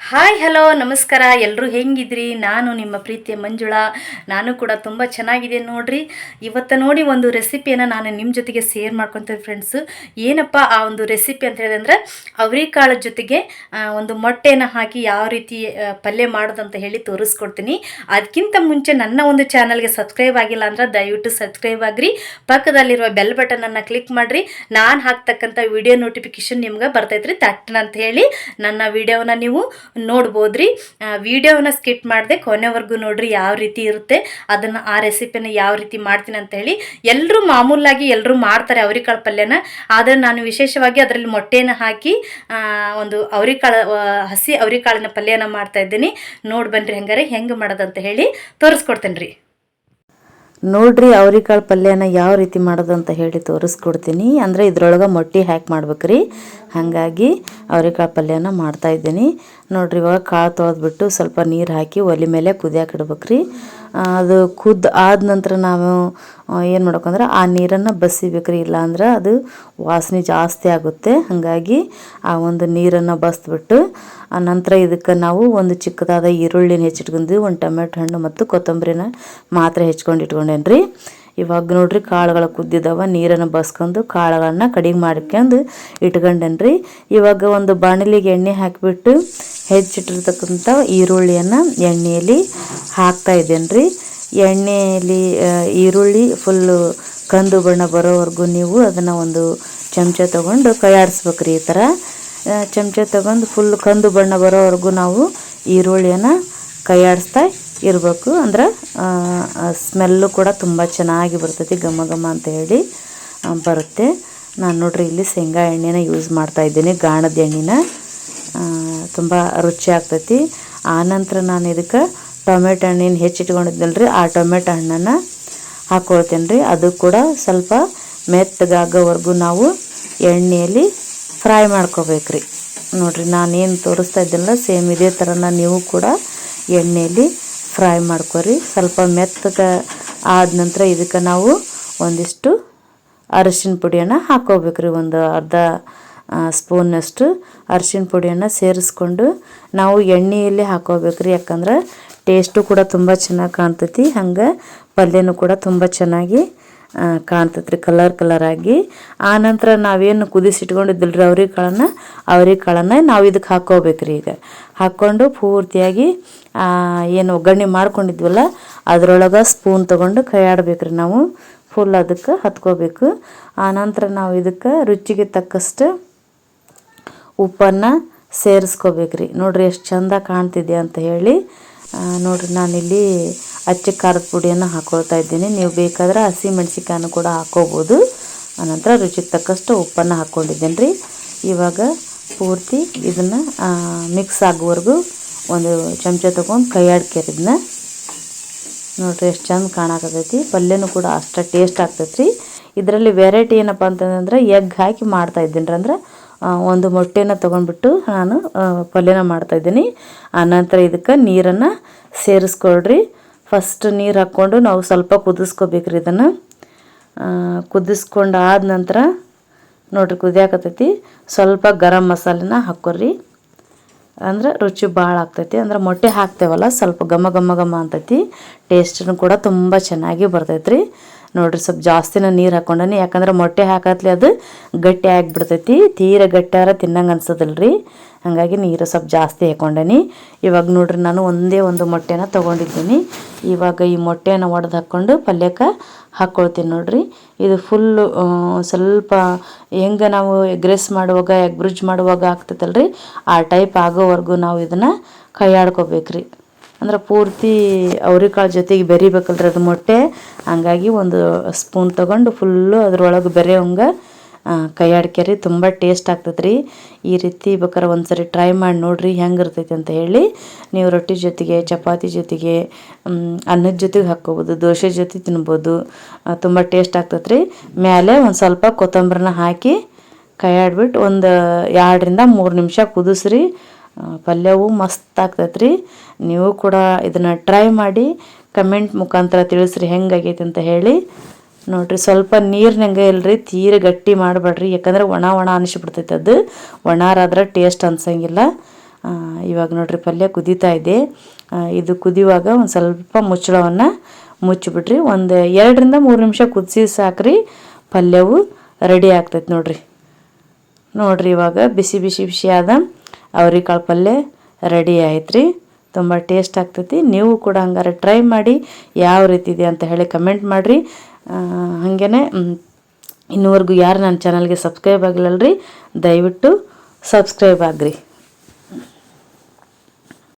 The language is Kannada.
ಹಾಯ್ ಹಲೋ ನಮಸ್ಕಾರ. ಎಲ್ಲರೂ ಹೆಂಗಿದ್ರಿ? ನಾನು ನಿಮ್ಮ ಪ್ರೀತಿಯ ಮಂಜುಳಾ. ನಾನು ಕೂಡ ತುಂಬ ಚೆನ್ನಾಗಿದೆ ನೋಡ್ರಿ. ಇವತ್ತು ನೋಡಿ ಒಂದು ರೆಸಿಪಿಯನ್ನು ನಾನು ನಿಮ್ಮ ಜೊತೆಗೆ ಶೇರ್ ಮಾಡ್ಕೊತೀನಿ ಫ್ರೆಂಡ್ಸು ಏನಪ್ಪ ಆ ಒಂದು ರೆಸಿಪಿ ಅಂತ ಹೇಳಿದ್ರೆ, ಅವರಿಕಾಳು ಜೊತೆಗೆ ಒಂದು ಮೊಟ್ಟೆನ ಹಾಕಿ ಯಾವ ರೀತಿ ಪಲ್ಯ ಪಲ್ಯ ಮಾಡೋದಂತ ಹೇಳಿ ತೋರಿಸ್ಕೊಡ್ತೀನಿ. ಅದಕ್ಕಿಂತ ಮುಂಚೆ ನನ್ನ ಒಂದು ಚಾನಲ್ಗೆ ಸಬ್ಸ್ಕ್ರೈಬ್ ಆಗಿಲ್ಲ ಅಂದ್ರೆ ದಯವಿಟ್ಟು ಸಬ್ಸ್ಕ್ರೈಬ್ ಆಗ್ರಿ. ಪಕ್ಕದಲ್ಲಿರುವ ಬೆಲ್ ಬಟನನ್ನು ಕ್ಲಿಕ್ ಮಾಡಿರಿ. ನಾನು ಹಾಕ್ತಕ್ಕಂಥ ವಿಡಿಯೋ ನೋಟಿಫಿಕೇಶನ್ ನಿಮ್ಗೆ ಬರ್ತೈತ್ರಿ, ತಟ್ಟಣ ಅಂತ ಹೇಳಿ. ನನ್ನ ವಿಡಿಯೋನ ನೀವು ನೋಡ್ಬೋದ್ರಿ. ವಿಡಿಯೋನ ಸ್ಕಿಪ್ ಮಾಡಿದೆ ಕೊನೆವರೆಗೂ ನೋಡ್ರಿ ಯಾವ ರೀತಿ ಇರುತ್ತೆ. ಅದನ್ನು ಆ ರೆಸಿಪಿನ ಯಾವ ರೀತಿ ಮಾಡ್ತೀನಿ ಅಂತ ಹೇಳಿ ಎಲ್ಲರೂ ಮಾಮೂಲಾಗಿ ಎಲ್ಲರೂ ಮಾಡ್ತಾರೆ ಅವರಿಕಾಳು ಪಲ್ಯನ. ಆದರೆ ನಾನು ವಿಶೇಷವಾಗಿ ಅದರಲ್ಲಿ ಮೊಟ್ಟೆನ ಹಾಕಿ ಒಂದು ಅವರಿಕಾಳು ಹಸಿ ಅವರಿಕಾಳಿನ ಪಲ್ಯನ ಮಾಡ್ತಾ ಇದ್ದೀನಿ. ನೋಡಿ ಬನ್ನಿರಿ ಹಂಗಾರೆ ಹೆಂಗೆ ಮಾಡೋದಂತ ಹೇಳಿ ತೋರಿಸ್ಕೊಡ್ತೇನೆ ರೀ ನೋಡ್ರಿ ಅವ್ರಿಕಾಳು ಪಲ್ಯನ ಯಾವ ರೀತಿ ಮಾಡೋದು ಅಂತ ಹೇಳಿ ತೋರಿಸ್ಕೊಡ್ತೀನಿ. ಅಂದರೆ ಇದ್ರೊಳಗೆ ಮೊಟ್ಟೆ ಹಾಕಿ ಮಾಡ್ಬೇಕ್ರಿ. ಹಾಗಾಗಿ ಅವ್ರಿಕಾಳು ಪಲ್ಯನ ಮಾಡ್ತಾ ಇದ್ದೀನಿ. ನೋಡ್ರಿ, ಇವಾಗ ಕಾಳು ತೊಳೆದ್ಬಿಟ್ಟು ಸ್ವಲ್ಪ ನೀರು ಹಾಕಿ ಒಲೆ ಮೇಲೆ ಕುದಿಯಾಕೆ ಇಡ್ಬೇಕ್ರಿ. ಅದು ಕುದ್ದು ಆದ ನಂತರ ನಾವು ಏನು ಮಾಡ್ಬೇಕಂದ್ರೆ ಆ ನೀರನ್ನು ಬಸಿಬೇಕ್ರಿ ಇಲ್ಲಾಂದ್ರೆ ಅದು ವಾಸನೆ ಜಾಸ್ತಿ ಆಗುತ್ತೆ. ಹಾಗಾಗಿ ಆ ಒಂದು ನೀರನ್ನು ಬಸ್ಬಿಟ್ಟು ಆ ನಂತರ ಇದಕ್ಕೆ ನಾವು ಒಂದು ಚಿಕ್ಕದಾದ ಈರುಳ್ಳಿನ ಹೆಚ್ಚಿಟ್ಕೊಂಡು ಒಂದು ಟೊಮೆಟೊ ಹಣ್ಣು ಮತ್ತು ಕೊತ್ತಂಬರಿನ ಮಾತ್ರ ಹೆಚ್ಕೊಂಡು ಇಟ್ಕೊಂಡೇನ್ರಿ. ಇವಾಗ ನೋಡ್ರಿ ಕಾಳುಗಳು ಕುದ್ದಿದವ ನೀರನ್ನು ಬಸ್ಕೊಂಡು ಕಾಳುಗಳನ್ನ ಕಡಿಮೆ ಮಾಡ್ಕೊಂಡು ಇಟ್ಕೊಂಡೇನ್ರಿ. ಇವಾಗ ಒಂದು ಬಾಣಲಿಗೆ ಎಣ್ಣೆ ಹಾಕಿಬಿಟ್ಟು ಹೆಚ್ಚಿಟ್ಟಿರ್ತಕ್ಕಂಥ ಈರುಳ್ಳಿಯನ್ನು ಎಣ್ಣೆಯಲ್ಲಿ ಹಾಕ್ತಾ ಇದ್ದೇನೆ ಎಣ್ಣೆಯಲ್ಲಿ ಆ, ಈರುಳ್ಳಿ ಫುಲ್ಲು ಕಂದು ಬಣ್ಣ ಬರೋವರೆಗೂ ನೀವು ಅದನ್ನು ಒಂದು ಚಮಚ ತೊಗೊಂಡು ಕೈಯಾಡಿಸ್ಬೇಕ್ರಿ ಈ ಥರ ಚಮಚ ತಗೊಂಡು ಫುಲ್ ಕಂದು ಬಣ್ಣ ಬರೋವರೆಗೂ ನಾವು ಈರುಳ್ಳಿಯನ್ನು ಕೈಯಾಡಿಸ್ತಾ ಇರಬೇಕು. ಅಂದ್ರೆ ಸ್ಮೆಲ್ಲು ಕೂಡ ತುಂಬ ಚೆನ್ನಾಗಿ ಬರ್ತೈತಿ, ಘಮ ಘಮ ಅಂತ ಹೇಳಿ ಬರುತ್ತೆ. ನಾನು ನೋಡ್ರಿ, ಇಲ್ಲಿ ಶೇಂಗಾ ಎಣ್ಣೆನ ಯೂಸ್ ಮಾಡ್ತಾ ಇದ್ದೀನಿ, ಗಾಣದ ಎಣ್ಣೆನ. ತುಂಬ ರುಚಿ ಆಗ್ತೈತಿ. ಆನಂತರ ನಾನು ಇದಕ್ಕೆ ಟೊಮೆಟೊ ಹಣ್ಣಿನ ಹೆಚ್ಚಿಟ್ಕೊಂಡಿದ್ದಲ್ರಿ ಆ ಟೊಮೆಟೊ ಹಣ್ಣನ್ನು ಹಾಕ್ಕೊಳ್ತೇನೆ ರೀ ಅದು ಕೂಡ ಸ್ವಲ್ಪ ಮೆತ್ತಗಾಗೋವರೆಗೂ ನಾವು ಎಣ್ಣೆಯಲ್ಲಿ ಫ್ರೈ ಮಾಡ್ಕೋಬೇಕ್ರಿ. ನೋಡಿರಿ, ನಾನೇನು ತೋರಿಸ್ತಾ ಇದ್ದಿಲ್ಲ ಸೇಮ್ ಇದೇ ಥರನ ನೀವು ಕೂಡ ಎಣ್ಣೆಯಲ್ಲಿ ಫ್ರೈ ಮಾಡ್ಕೊರಿ. ಸ್ವಲ್ಪ ಮೆತ್ತಗೆ ಆದ ನಂತರ ಇದಕ್ಕೆ ನಾವು ಒಂದಿಷ್ಟು ಅರಿಶಿನ ಪುಡಿಯನ್ನು ರೀ ಒಂದು ಅರ್ಧ ಸ್ಪೂನಷ್ಟು ಅರಿಶಿನ ಪುಡಿಯನ್ನು ಸೇರಿಸ್ಕೊಂಡು ನಾವು ಎಣ್ಣೆಯಲ್ಲಿ ಹಾಕೋಬೇಕ್ರಿ. ಯಾಕಂದ್ರೆ ಟೇಸ್ಟು ಕೂಡ ತುಂಬ ಚೆನ್ನಾಗಿ ಕಾಣ್ತೈತಿ. ಹಂಗೆ ಪಲ್ಯನೂ ಕೂಡ ತುಂಬ ಚೆನ್ನಾಗಿ ಕಾಣ್ತೈತ್ರಿ ಕಲರ್ ಕಲರ್ ಆಗಿ. ಆನಂತರ ನಾವೇನು ಕುದಿಸಿಟ್ಕೊಂಡಿದ್ದಿಲ್ರಿ ಅವ್ರಿಗೆ ಕಾಳನ್ನ? ಅವ್ರಿಗೆ ಕಾಳನ್ನ ನಾವು ಇದಕ್ಕೆ ಹಾಕ್ಕೋಬೇಕ್ರಿ ಈಗ. ಹಾಕ್ಕೊಂಡು ಪೂರ್ತಿಯಾಗಿ ಆ, ಏನು ಒಗ್ಗರಣೆ ಮಾಡ್ಕೊಂಡಿದ್ವಲ್ಲ ಅದರೊಳಗೆ ಸ್ಪೂನ್ ತೊಗೊಂಡು ಕೈ ನಾವು. ಫುಲ್ ಅದಕ್ಕೆ ಹತ್ಕೋಬೇಕು. ಆನಂತರ ನಾವು ಇದಕ್ಕೆ ರುಚಿಗೆ ತಕ್ಕಷ್ಟು ಉಪ್ಪನ್ನು ಸೇರಿಸ್ಕೋಬೇಕ್ರಿ. ನೋಡ್ರಿ ಎಷ್ಟು ಚಂದ ಕಾಣ್ತಿದೆ ಅಂತ ಹೇಳಿ. ನೋಡ್ರಿ ನಾನಿಲ್ಲಿ ಅಚ್ಚ ಖಾರದ ಪುಡಿಯನ್ನು ಹಾಕೊಳ್ತಾ ಇದ್ದೀನಿ. ನೀವು ಬೇಕಾದ್ರೆ ಹಸಿ ಮೆಣಸಿಕಾಯನ್ನು ಕೂಡ ಹಾಕೋಬೋದು. ಆನಂತರ ರುಚಿಗೆ ತಕ್ಕಷ್ಟು ಉಪ್ಪನ್ನು ಹಾಕ್ಕೊಂಡಿದ್ದೇನೆ ರೀ ಇವಾಗ ಪೂರ್ತಿ ಇದನ್ನು ಮಿಕ್ಸ್ ಆಗೋವರೆಗೂ ಒಂದು ಚಮಚ ತೊಗೊಂಡು ಕೈ ಆಡ್ಕೇರಿದ್ನ ನೋಡಿರಿ ಎಷ್ಟು ಚಂದ ಕಾಣಕತ್ತೈತಿ. ಪಲ್ಯನೂ ಕೂಡ ಅಷ್ಟು ಟೇಸ್ಟ್ ಆಗ್ತೈತಿ ರೀ ಇದರಲ್ಲಿ ವೆರೈಟಿ ಏನಪ್ಪ ಅಂತಂದ್ರೆ ಎಗ್ ಹಾಕಿ ಮಾಡ್ತಾ ಇದ್ದೀನಿ ಅಂದ್ರೆ ಒಂದು ಮೊಟ್ಟೆನ ತೊಗೊಂಡ್ಬಿಟ್ಟು ನಾನು ಪಲ್ಯನ ಮಾಡ್ತಾಯಿದ್ದೀನಿ ಆನಂತರ ಇದಕ್ಕೆ ನೀರನ್ನು ಸೇರಿಸ್ಕೊಳ್ರಿ. ಫಸ್ಟ್ ನೀರು ಹಾಕ್ಕೊಂಡು ನಾವು ಸ್ವಲ್ಪ ಕುದಿಸ್ಕೋಬೇಕ್ರಿ ಇದನ್ನು. ಕುದಿಸ್ಕೊಂಡು ಆದ ನಂತರ ನೋಡ್ರಿ ಕುದಿಯಾಕತ್ತೈತಿ ಸ್ವಲ್ಪ ಗರಂ ಮಸಾಲೆನ ಹಾಕೋರಿ ಅಂದ್ರೆ ರುಚಿ ಭಾಳ ಆಗ್ತೈತಿ. ಅಂದ್ರೆ ಮೊಟ್ಟೆ ಹಾಕ್ತೇವಲ್ಲ, ಸ್ವಲ್ಪ ಘಮ ಘಮ ಘಮ ಅಂತೈತಿ. ಟೇಸ್ಟನ್ನು ಕೂಡ ತುಂಬ ಚೆನ್ನಾಗಿ ಬರ್ತೈತ್ರಿ. ನೋಡ್ರಿ ಸ್ವಲ್ಪ ಜಾಸ್ತಿನ ನೀರು ಹಾಕೊಂಡನಿ, ಯಾಕಂದ್ರೆ ಮೊಟ್ಟೆ ಹಾಕತ್ಲೆ ಅದು ಗಟ್ಟಿ ಆಗಿಬಿಡ್ತೈತಿ. ತೀರ ಗಟ್ಟಿಯಾರ ತಿನ್ನಂಗೆ ಅನ್ಸೋದಿಲ್ರಿ. ಹಾಗಾಗಿ ನೀರು ಸ್ವಲ್ಪ ಜಾಸ್ತಿ ಹಾಕೊಂಡೆನಿ. ಇವಾಗ ನೋಡ್ರಿ ನಾನು ಒಂದೇ ಒಂದು ಮೊಟ್ಟೆನ ತೊಗೊಂಡಿದ್ದೀನಿ. ಇವಾಗ ಈ ಮೊಟ್ಟೆನ ಒಡೆದು ಹಾಕ್ಕೊಂಡು ಪಲ್ಯಕ್ಕೆ ಹಾಕ್ಕೊಳ್ತೀನಿ ನೋಡ್ರಿ. ಇದು ಫುಲ್ಲು ಸ್ವಲ್ಪ ಹೆಂಗೆ ನಾವು ಎಗ್ ರೈಸ್ ಮಾಡುವಾಗ, ಎಗ್ ಬ್ರಿಡ್ಜ್ ಮಾಡುವಾಗ ಆಗ್ತೈತಲ್ರಿ, ಆ ಟೈಪ್ ಆಗೋವರೆಗೂ ನಾವು ಇದನ್ನು ಕೈ ಆಡ್ಕೋಬೇಕ್ರಿ ಅಂದ್ರೆ ಪೂರ್ತಿ ಅವ್ರಿಕಾಳು ಜೊತೆಗೆ ಬೆರಿಬೇಕಲ್ರಿ ಅದು ಮೊಟ್ಟೆ. ಹಂಗಾಗಿ ಒಂದು ಸ್ಪೂನ್ ತೊಗೊಂಡು ಫುಲ್ಲು ಅದ್ರೊಳಗೆ ಬೆರೆಯೋಂಗೆ ಕೈಯಾಡ್ಕೆ ರೀ ತುಂಬ ಟೇಸ್ಟ್ ಆಗ್ತದ್ರಿ. ಈ ರೀತಿ ಬೇಕಾರೆ ಒಂದ್ಸರಿ ಟ್ರೈ ಮಾಡಿ ನೋಡಿರಿ ಹೆಂಗೆ ಇರ್ತೈತಿ ಅಂತ ಹೇಳಿ. ನೀವು ರೊಟ್ಟಿ ಜೊತೆಗೆ, ಚಪಾತಿ ಜೊತೆಗೆ ಅನ್ನದ ಜೊತೆಗೆ ಹಾಕ್ಕೋಬೋದು, ದೋಸೆ ಜೊತೆ ತಿನ್ಬೋದು ತುಂಬ ಟೇಸ್ಟ್ ಆಗ್ತೈತೆ ರೀ ಮೇಲೆ ಒಂದು ಸ್ವಲ್ಪ ಕೊತ್ತಂಬರಿನ ಹಾಕಿ ಕೈಯಾಡ್ಬಿಟ್ಟು ಒಂದು ಎರಡರಿಂದ ಮೂರು ನಿಮಿಷ ಕುದಿಸ್ರಿ. ಪಲ್ಯವು ಮಸ್ತ್ ಆಗ್ತೈತೆ ರೀ ನೀವು ಕೂಡ ಇದನ್ನು ಟ್ರೈ ಮಾಡಿ ಕಮೆಂಟ್ ಮುಖಾಂತರ ತಿಳಿಸ್ರಿ, ಹೆಂಗಾಗೈತೆ ಅಂತ ಹೇಳಿ. ನೋಡಿರಿ, ಸ್ವಲ್ಪ ನೀರ್ನಂಗೆ ಇಲ್ರಿ, ತೀರ ಗಟ್ಟಿ ಮಾಡಬೇಡ್ರಿ. ಯಾಕಂದ್ರೆ ಒಣ ಒಣ ಅನಿಸ್ಬಿಡ್ತೈತೆ ಅದು. ಒಣಾರಾದ್ರೆ ಟೇಸ್ಟ್ ಅನ್ಸಂಗಿಲ್ಲ. ಇವಾಗ ನೋಡ್ರಿ, ಪಲ್ಯ ಕುದೀತಾ ಇದೆ. ಇದು ಕುದಿಯುವಾಗ ಒಂದು ಸ್ವಲ್ಪ ಮುಚ್ಚಳವನ್ನು ಮುಚ್ಚಿಬಿಟ್ರಿ ಒಂದು ಎರಡರಿಂದ ಮೂರು ನಿಮಿಷ ಕುದಿಸಿ ಸಾಕ್ರಿ. ಪಲ್ಯವು ರೆಡಿ ಆಗ್ತೈತೆ ನೋಡ್ರಿ. ನೋಡ್ರಿ, ಇವಾಗ ಬಿಸಿ ಬಿಸಿ ಬಿಸಿ ಆದ ಅವ್ರಿಕಾಳು ಪಲ್ಯ ರೆಡಿ ಆಯ್ತು ರೀ ತುಂಬ ಟೇಸ್ಟ್ ಆಗ್ತೈತಿ. ನೀವು ಕೂಡ ಹಂಗಾರೆ ಟ್ರೈ ಮಾಡಿ ಯಾವ ರೀತಿ ಇದೆ ಅಂತ ಹೇಳಿ ಕಮೆಂಟ್ ಮಾಡಿರಿ. ಹಾಗೇ ಇನ್ನುವರೆಗೂ ಯಾರು ನನ್ನ ಚಾನಲ್ಗೆ ಸಬ್ಸ್ಕ್ರೈಬ್ ಆಗಿಲ್ಲಲ್ರಿ ದಯವಿಟ್ಟು ಸಬ್ಸ್ಕ್ರೈಬ್ ಆಗ್ರಿ.